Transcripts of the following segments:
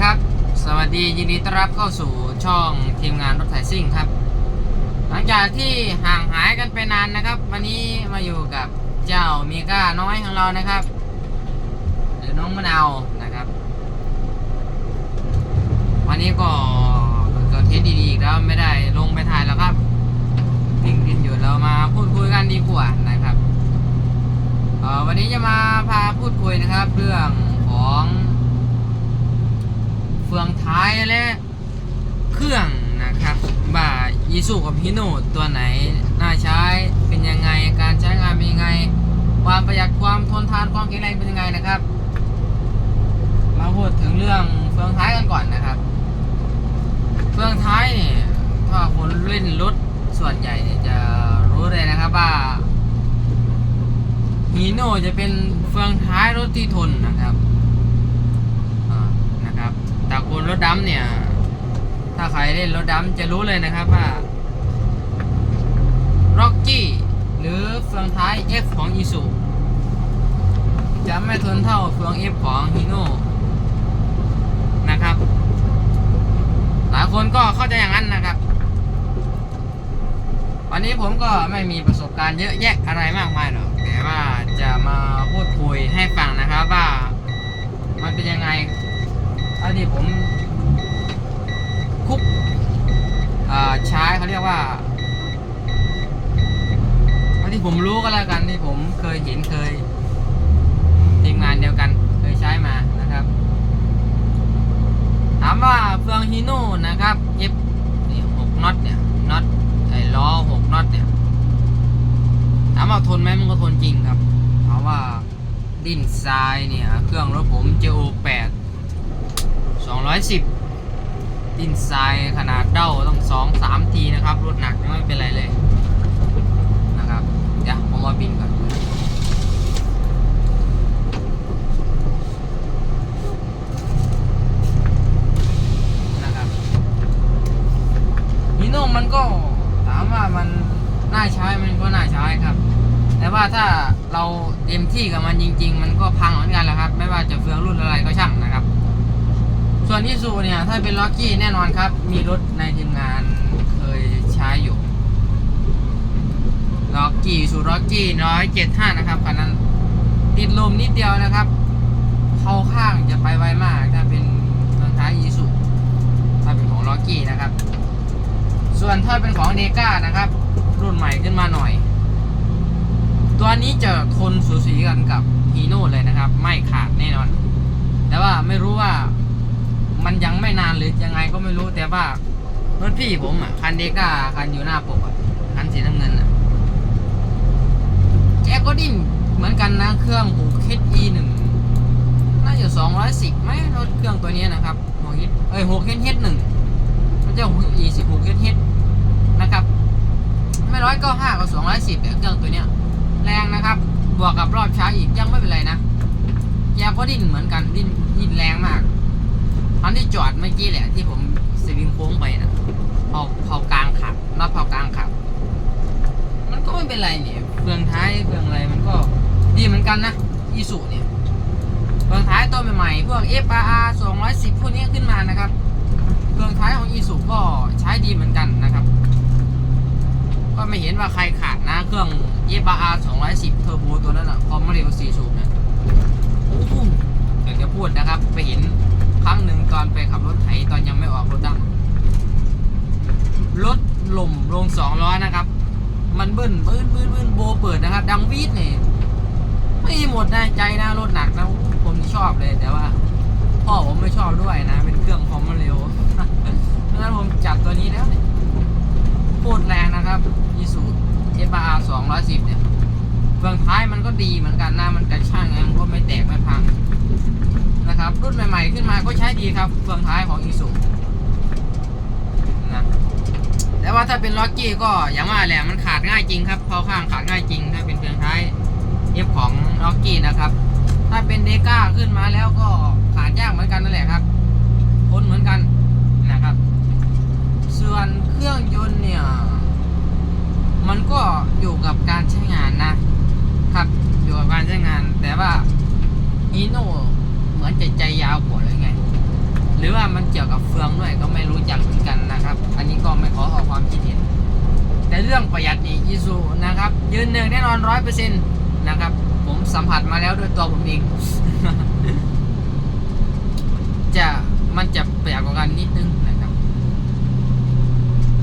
ครับ สวัสดียินดีต้อนรับเข้าสู่ช่องทีมงานรถไถซิ่งครับ หลังจากที่ห่างหายกันไปนานนะครับ วันนี้มาอยู่กับเจ้ามีก้าน้อยของเรานะครับหรือน้องมะนาวนะครับ วันนี้ก็เกิดเทสดีๆอีกแล้วไม่ได้ลงไปถ่ายแล้วครับดิ่งดินอยู่เรามาพูดคุยกันดีกว่านะครับวันนี้จะมาพาพูดคุยนะครับ เรื่องของ ฟืองท้ายและเครื่องนะครับบ่ายีสุกับฮิโนตัวไหนน่าใช้เป็นยังไงการใช้งานเป็นยังไง ความประหยัดความทนทานความแข็งแรงเป็นยังไงนะครับ มาพูดถึงเรื่องเฟืองท้ายกันก่อนนะครับ เฟืองท้ายเนี่ยถ้าคนเล่นรถส่วนใหญ่เนี่ยจะรู้เลยนะครับว่าฮีโน่จะเป็นเฟืองท้ายรถที่ทนนะครับ นะครับแต่คนรถดำเนี่ย ถ้าใครเล่นรถดำจะรู้เลยนะครับว่า Rocky หรือเฟืองท้าย F ของ i s u จะไม่ทนเท่าเฟือง F ของ Hino นะครับ หลายคนก็เข้าใจอย่างนั้นนะครับ วันนี้ผมก็ไม่มีประสบการณ์เยอะแยะอะไรมากมายหรอกแต่ว่าจะมาพูดคุยให้ฟังนะครับว่ามันเป็นยังไง อันนี้ผมคุกใช้เขาเรียกว่าอันที่ผมรู้ก็แล้วกันที่ผมเคยเห็นเคยทีมงานเดียวกันเคยใช้มานะครับ ถามว่าเฟืองฮีโน่นะครับ F นี่หกน็อตเนี่ยน็อตไอ้ล้อหกน็อตเนี่ยถามว่าทนไหมมันก็ทนจริงครับ เพราะว่าดินทรายเนี่ย เครื่องรถผม JO8 210ดินทรายขนาดเด้าต้อง2 3ทีนะครับ รถหนักไม่เป็นไรเลยนะครับ เดี๋ยวผมมาบินก่อนนะครับฮิโน่มันก็ถามว่ามันน่าใช้มันก็น่าใช้ครับ แต่ว่าถ้าเราเต็มที่กับมันจริง ๆ มันก็พังเหมือนกันแหละครับ ไม่ว่าจะ ถ้าเป็นล็อกกี้แน่นอนครับ มีรถในทีมงานเคยใช้อยู่ล็อกกี้สูล็อกกี้ร้อยเจ็ดห้านะครับคันนั้นติดลมนิดเดียวนะครับ เข้าข้างจะไปไวมาก ถ้าเป็นเฟืองท้ายอีซูถ้าเป็นของล็อกกี้นะครับ ส่วนถ้าเป็นของเดก้านะครับ รุ่นใหม่ขึ้นมาหน่อย ตัวนี้จะทนสูสีกันกับฮีโน่เลยนะครับ ไม่ขาดแน่นอน แต่ว่าไม่รู้ว่า มันยังไม่นานหรือยังไงก็ไม่รู้แต่ว่ารถพี่ผมอะคันเดก้าคันอยู่หน้าปกอะคันสีน้ำเงินอะแกก็ดิ้นเหมือนกันนะเครื่องหูคิด e หนึ่งน่าจะสองร้อยสิบไหมรถเครื่องตัวนี้นะครับหกฮิตเอ้ยหกเฮดเฮดหนึ่งมันจะหก e สิบหกเฮดเฮดนะครับ ไม่ร้อยก็ห้ากับสองร้อยสิบเครื่องตัวเนี้ยแรงนะครับ บวกกับรอบช้าอีกยังไม่เป็นไรนะแกก็ดิ้นเหมือนกันดิ้นดิ้นแรงมาก ตอนที่จอดเมื่อกี้แหละที่ผมสวิงโค้งไปนะเผาเผากลางขับรอบเผากลางขับ มันก็ไม่เป็นไรเนี่ยเฟืองท้ายเฟืองอะไรมันก็ดีเหมือนกันนะอีสุเนี่ยเฟืองท้ายตัวใหม่ๆพวก FRR 210พวกนี้ขึ้นมานะครับเฟืองท้ายของอีสุก็ใช้ดีเหมือนกันนะครับ ก็ไม่เห็นว่าใครขาดนะเครื่อง e b r 210เทอร์โบตัวนั้นอะคอมเร็ว4สูบเนี่ยโอ้โหอยากจะพูดนะครับไปเห็น ครั้งหนึ่งตอนไปขับรถไถตอนยังไม่ออกรถดังรถหล่มลงสองล้อนะครับ มันเบิ้ลบื้นบื้นบื้นโบเปิดนะครับ ดังวีดเนี่ยไม่หมดนะใจนะรถหนักนะผมชอบเลยแต่ว่า พ่อผมไม่ชอบด้วยนะ เป็นเครื่องคอมันเร็วเพราะฉะนั้นผมจับตัวนี้แล้วโคตรแรงนะครับอีสูเอฟอาร์สองร้อยสิบเนี่ยเฟืองท้ายมันก็ดีเหมือนกันนะมันกระช่างไงมันก็ไม่แตกไม่พัง นะครับ รุ่นใหม่ๆขึ้นมาก็ใช้ดีครับเฟืองท้ายของอีสูนะแต่ว่าถ้าเป็นล็อกกี้ก็อย่างว่าแหละมันขาดง่ายจริงครับเข้าข้างขาดง่ายจริง ถ้าเป็นเฟืองท้ายเอฟของล็อกกี้นะครับ ถ้าเป็นเดก้าขึ้นมาแล้วก็ขาดยากเหมือนกันนั่นแหละครับทนเหมือนกันนะครับ ส่วนเครื่องยนต์เนี่ย มันก็อยู่กับการใช้งานนะครับ อยู่กับการใช้งาน แต่ว่าอีโน่ เหมือนจะใจยาวกว่าเลยไง หรือว่ามันเกี่ยวกับเฟืองด้วยก็ไม่รู้จักเหมือนกันนะครับ อันนี้ก็ไม่ขอออกความคิดเห็น แต่เรื่องประหยัดนี่อีซูนะครับ ยืนหนึ่งแน่นอนร้อยเปอร์เซ็นต์นะครับ ผมสัมผัสมาแล้วด้วยตัวผมเอง จะมันจะประหยัดกว่ากันนิดนึงนะครับ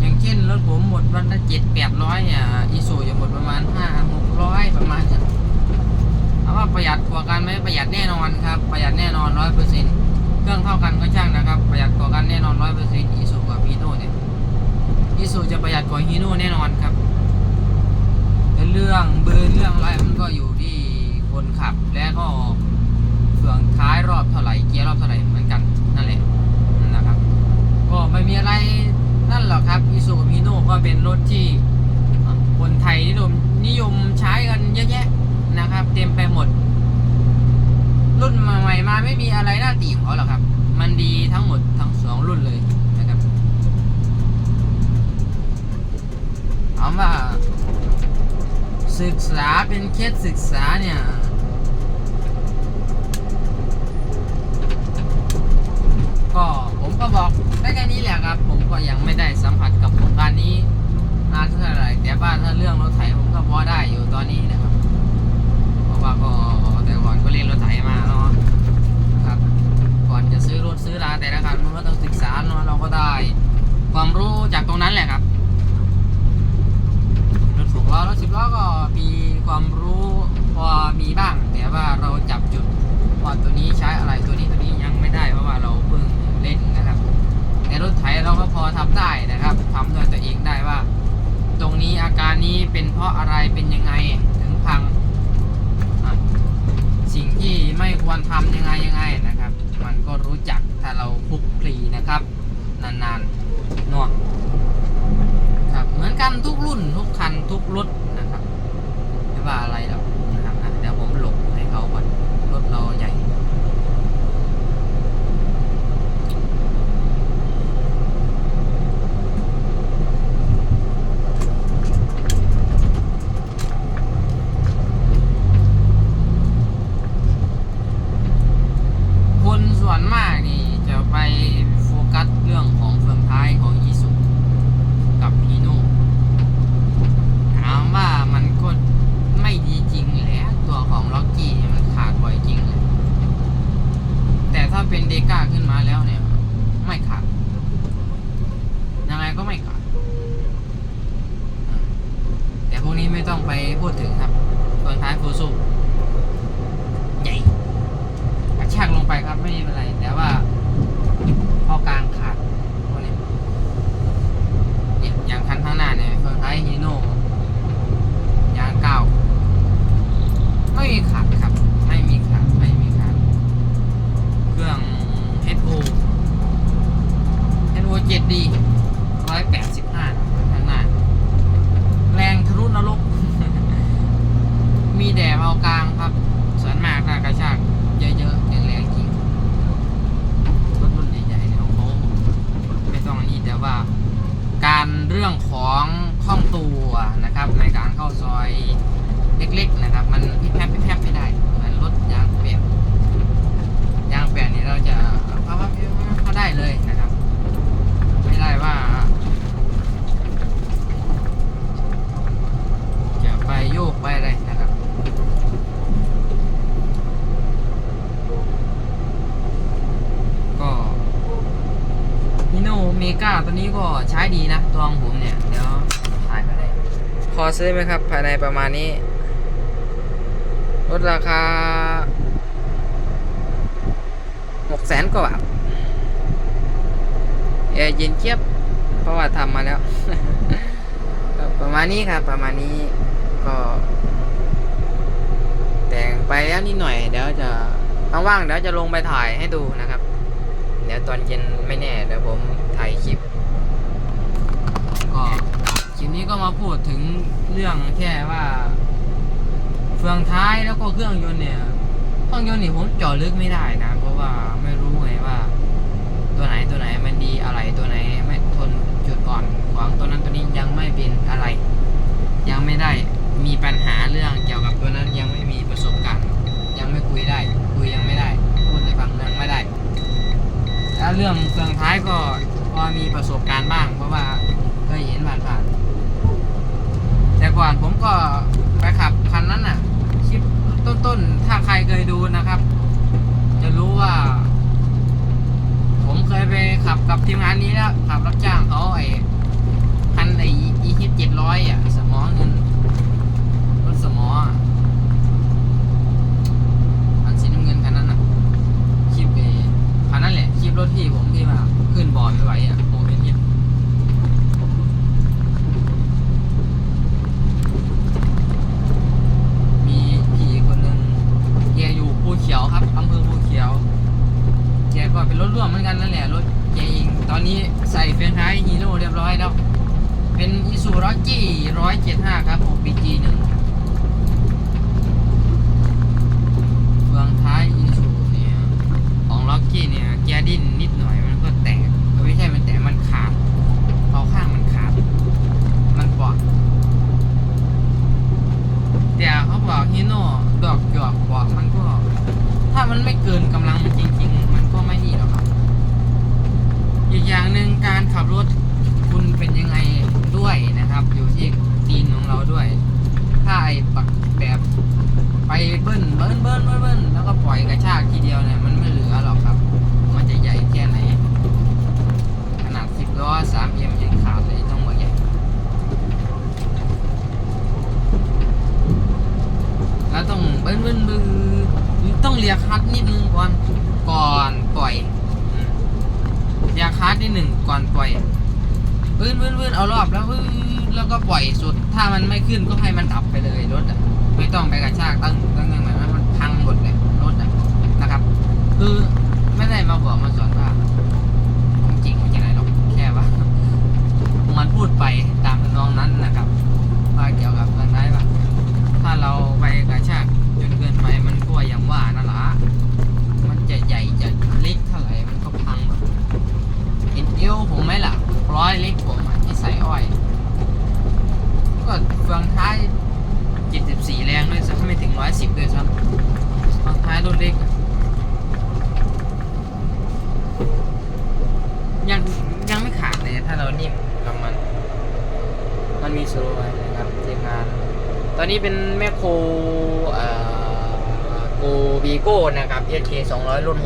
อย่างเช่นรถผมหมดวันละเจ็ดแปดร้อยเนี่ยอีซูจะหมดประมาณห้าหกร้อยประมาณนี้ถาม ว่าประหยัดกว่ากันไหมประหยัดแน่นอนครับ ประหยัดแน่นอนร้อยเปอร์เซ็นต์เครื่องเท่ากันก็ช่างนะครับ ประหยัดกว่ากันแน่นอนร้อยเปอร์เซ็นต์อีซูกับพีโน่เนี่ยอิสุจะประหยัดกว่าฮีโน่แน่นอนครับเรื่องเบอร์เรื่องอะไรมันก็อยู่ที่คนขับและก็เฟืองท้ายรอบเท่าไหร่เกียร์รอบเท่าไหร่เหมือนกันนั่นแหละนะครับ ก็ไม่มีอะไรนั่นหรอกครับอิสุกับฮีโน่ก็เป็นรถที่คนไทยนิยมนิยมใช้กันเยอะแยะ นะครับ เต็มไปหมด รุ่นใหม่มาไม่มีอะไรน่าติของเขาหรอกครับ มันดีทั้งหมดทั้งสองรุ่นเลยนะครับถามว่าศึกษาเป็นเคสศึกษาเนี่ย ก็ผมก็บอกได้แค่นี้แหละครับ ผมก็ยังไม่ได้สัมผัสกับโครงการนี้นานเท่าไหร่แต่ว่าถ้าเรื่องรถไถผมก็พอได้อยู่ตอนนี้นะครับ เพราะว่าก็แต่ก่อนก็เรียนรถไถมาเนาะครับ ก่อนจะซื้อรถซื้อราแต่ละคันมันก็ต้องศึกษาเนาะเราก็ได้ ความรู้จากตรงนั้นแหละครับ รถหกล้อรถสิบล้อก็มีความรู้พอมีบ้าง แต่ว่าเราจับจุดว่าตัวนี้ใช้อะไรตัวนี้ตัวนี้ยังไม่ได้เพราะว่าเราเพิ่งเล่นนะครับ แต่รถไถเราก็พอทำได้นะครับทำด้วยตัวเองได้ว่า ตรงนี้อาการนี้เป็นเพ ราะอะไรเป็นยังไงถึงพัง สิ่งที่ไม่ควรทำยังไงยังไงนะครับ มันก็รู้จักถ้าเราคลุกคลีนะครับ นานๆนาะครับเหมือนกันทุกรุ่นทุกคันทุกรถนะครับไม่ว่าอะไรหรอกนะครับอะเดี๋ยวผมหลบให้เขาก่อนรถเราใหญ่ คนส่วนมากนี่จะไปโฟกัสเรื่องของเฟืองท้ายของอีสุ กับพีโน่ถามว่ามันก็ไม่ดีจริงแหละตัวของล็อกกี้เนี่ยมันขาดบ่อยจริงเลย แต่ถ้าเป็นเดก้าขึ้นมาแล้วเนี่ย ไม่ขาด ยังไงก็ไม่ขาดอืมแต่ พวกนี้ไม่ต้องไปพูดถึงครับตัวท้ายฟูซูใหญ่กระชากลงไปครับไม่เป็นไร แต่ว่าพอกลางขาดพวกนี้เนี่ยอย่างคันข้างหน้าเนี่ยเฟืองท้ายฮีโน่ยางเก้าไม่มีขาดครับ ไม่มีขาดไม่มีขาดเครื่อง HO HO 7D ร้อยแปดสิบห้าข้างหน้า แรงทะลุ นรก มีแดดเอากลางครับ ส่วนมากถ้ากระชากเยอะๆแรงๆจริงรถรุ่นใหญ่ๆเนี่ยเขาไม่ต้องอันนี้แต่ว่า การเรื่องของข้องตัวนะครับ ในการเข้าซอยเล็กๆนะครับ มันพิแพบพิแพบไม่ได้เหมือนรถยางเปลี่ยนยางเปลี่ยนนี่เราจะพับพับเข้าได้เลยนะครับ ไม่ได้ว่า จะไปโยกไปอะไรนะครับ ก็ฮิโนเมกาตัวนี้ก็ใช้ดีนะตัวของผมเนี่ย เดี๋ยวถ่ายไปเลยพ อซื้อไหมครับ ภายในประมาณนี้ลดราคาหกแสนกว่าบาทแอร์เย็นเจี๊ยบ เพราะว่าทำมาแล้ว ประมาณนี้ครับ ประมาณนี้ก็ แต่งไปแล้วนิดหน่อย เดี๋ยวจะว่างๆเดี๋ยวจะลงไปถ่ายให้ดูนะครับ เดี๋ยวตอนเย็นไม่แน่ เดี๋ยวผมถ่ายคลิป ก็ คลิปนี้ก็มาพูดถึงเรื่องแค่ว่า เฟืองท้ายแล้วก็เครื่องยนต์เนี่ย เครื่องยนต์นี่ผมเจาะลึกไม่ได้นะ เพราะว่าไม่รู้ไงว่า ตัวไหนตัวไหนมันดีอะไรตัวไหนไม่ทนจุดอ่อนของตัวนั้นตัวนี้ยังไม่เป็นอะไร ยังไม่ได้มีปัญหาเรื่องเกี่ยวกับตัวนั้นยังไม่มีประสบการณ์ ยังไม่คุยได้ คุยยังไม่ได้ พูดในฟังยังไม่ได้แล้ว เรื่องเครื่องท้ายก็พอมีประสบการณ์บ้าง เพราะว่าเคยเห็นผ่านๆแต่ ก็ไปขับคันนั้นน่ะคลิปต้นๆ ถ้าใครเคยดูนะครับ จะรู้ว่า ผมเคยไปขับกับทีมงานนี้แล้วขับรับจ้างเขาไอ้คันไอ้อีฮิตเจ็ดร้อยอะ สมอเงินรถสมออะอันสีน้ำเงินคันนั้นอะคลิปเอคันนั้นแหละคลิปรถพี่ผมที่ว่าขึ้นบอร์ดไม่ไหวอะโอ้เป็นยิบมีพี่คนหนึ่งแกอยู่ภูเขียวครับอำเภอภูเขียว แก็เป็นรถร่วมเหมือนกันนั่นแหละรถแกเองตอนนี้ใส่เฟรนท้ายฮีโร่เรียบร้อยแล้ว เป็นอิซูร็อกกี้ร้อยเจ็ดห้าครับผมปีจีหนึ่งเฟืองท้ายอิซูเนี่ยของล็อกกี้เนี่ยแกดิ้นนิดหน่อยมันก็แตกไม่ใช่มันแตกมันขาดเอาข้างมันขาด มันปอดแต่เขาบอกฮีโน่ดอกหยอกบอกมันก็ ถ้ามันไม่เกินกำลังมันจริง ๆ มันก็ไม่นี่หรอกครับ อย่างหนึ่งการขับรถคุณเป็นยังไงด้วยนะครับ อยู่ที่ตีนของเราด้วย ถ้าไอ้ปักแบบไปเบิ้ลเบิ้ลเบิ้ลเบิ้ลแล้วก็ปล่อยกระชากทีเดียวเนี่ยมันไม่เหลือหรอกครับ มันจะใหญ่แค่ไหน ขนาดสิบล้อสามเอ็มยังขาดเลยต้องมาใหญ่แล้วต้องเบิ้ลเบิ้ลเบิ้ลต้องเลียคัดนิดนึงก่อนก่อนปล่อย ยาคาร์ดนิดหนึ่งก่อนปล่อยพื้นพื้นพื้นเอารอบแล้วพื้นแล้วก็ปล่อยสุด ถ้ามันไม่ขึ้นก็ให้มันดับไปเลยรถอะไม่ต้องไปกระชากตั้งตั้งยังไงมันพังหมดเลยรถอะนะครับ คือไม่ได้มาบอกมาสอนว่าของจริงมันจะไหนหรอกแค่ว่า มันพูดไปตามทำนองนั้นนะครับว่าเกี่ยวกับการได้ปะ ถ้าเราไปกระชากจนเกินไปมันก็อย่างว่านั่นละมันจะใหญ่จะเล็กเท่าไหร่มันก็พังหมดเห็นเอวผมไหมล่ะร้อยเล็กผมอะที่ใส่อ้อย ก็เฟืองท้าย 74 แรงด้วยซ้ำไม่ถึง 110ด้วยซ้ำเฟืองท้าย รถเล็กอะยังยังไม่ขาดเลยถ้าเรานิ่มกับมัน มันมีโซโลไว้นะครับทีมงาน ตอนนี้เป็นแมคโครเอ่อโกวีโก้นะครับ SK 200 รุ่น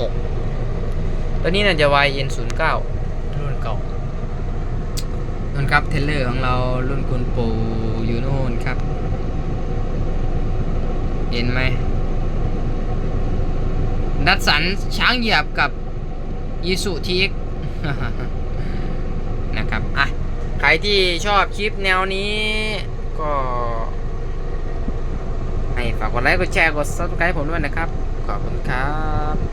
6 ตัวนี้น่าจะ YN 09 รุ่นเก่านู่นครับเทเลอร์ของเรารุ่นคุณปูอยู่โน่นครับ เห็นไหม ดัดสันช้างเหยียบกับยิสุทีกนะครับอะใครที่ชอบคลิปแนวนี้ก็ให้ฝากกดไลค์ กดแชร์ กด subscribe ผมด้วยนะครับ ขอบคุณครับ